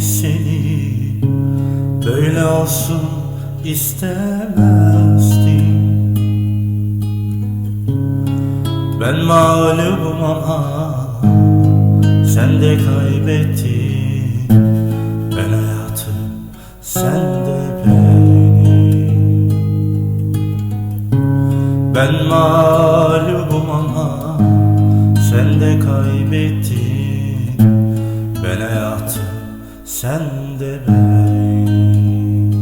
seni. Böyle olsun istemezdim. Ben mağlubum ama Sen de kaybettin. Ben hayatı sen de beni Ben mağlubum ama Sen de kaybettin. Ben hayatı sen de beni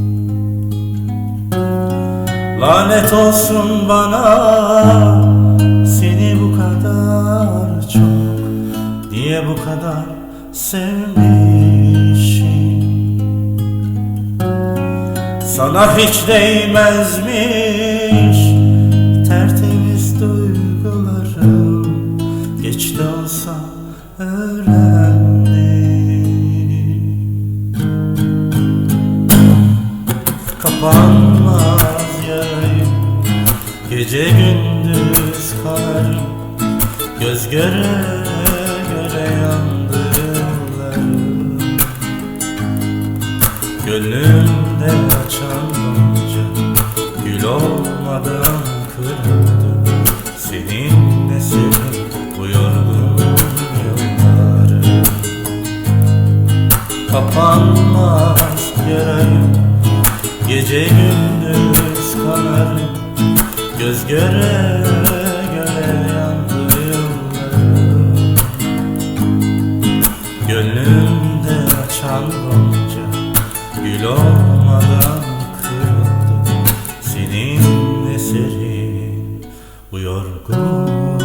Lanet olsun bana Seni bu kadar çok Niye bu kadar sevmişim? Sana hiç değmezmiş Tertemiz Kapanmaz yarayım Gece gündüz kanarım Göz göre göre yandı yıllarım Gönlümde açan gonca Gül olmadan kırıldı. Senin eserin bu yorgun yıllarım? Kapanmaz yarayım Gece gündüz kanarım Göz göre göre yandı yıllarım Gönlümde açan gonca Gül olmadan kırıldı. Senin eserin bu yorgun